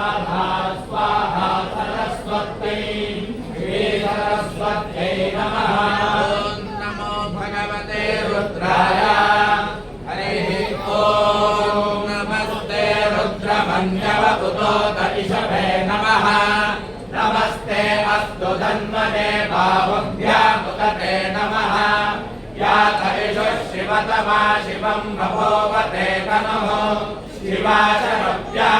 स्वाहा स्वाहा सरस्वत्यै श्री सरस्वत्यै नमः नमो भगवते रुद्राय हरिः ॐ नमस्ते रुद्रमन्यव उतो दरिषभे नमः नमस्ते अस्तु धन्वने बाहुभ्यामुदते नमः या तरिषु शिवतमा शिवम् भवोवते तनुः शिवाचरभ्या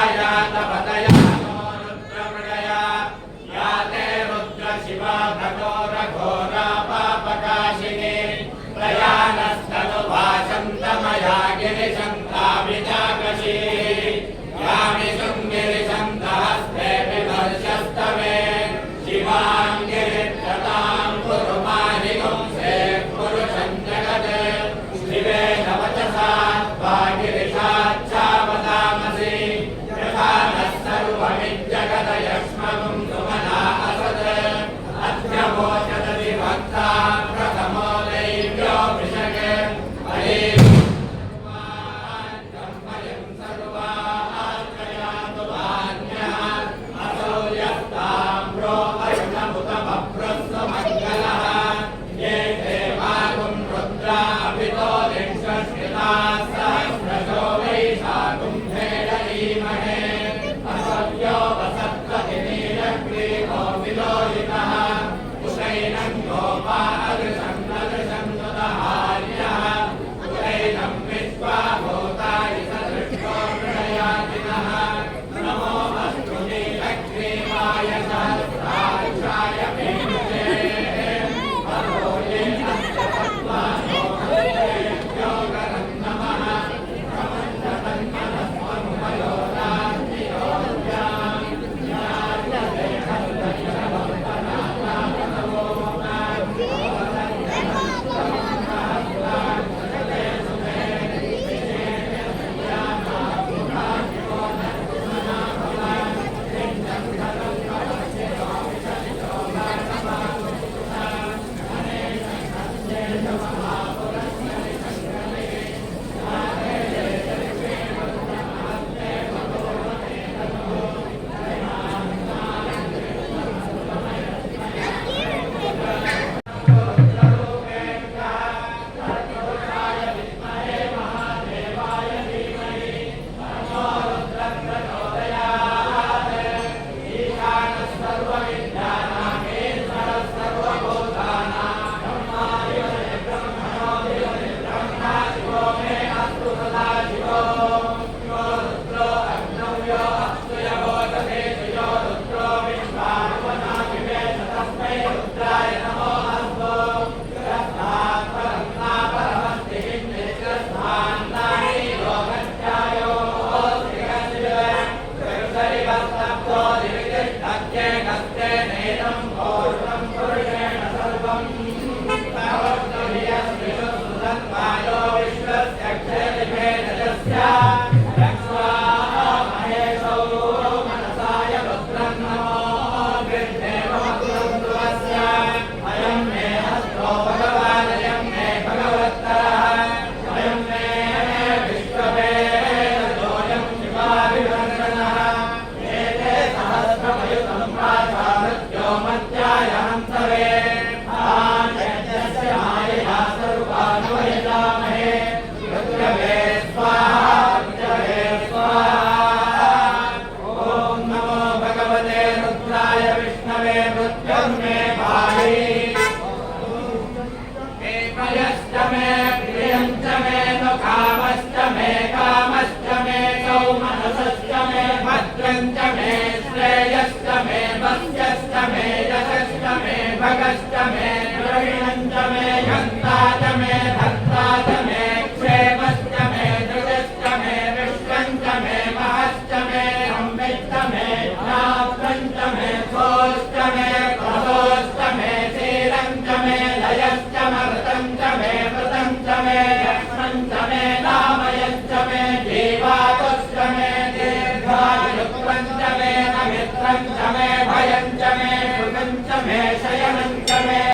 Santa Maria.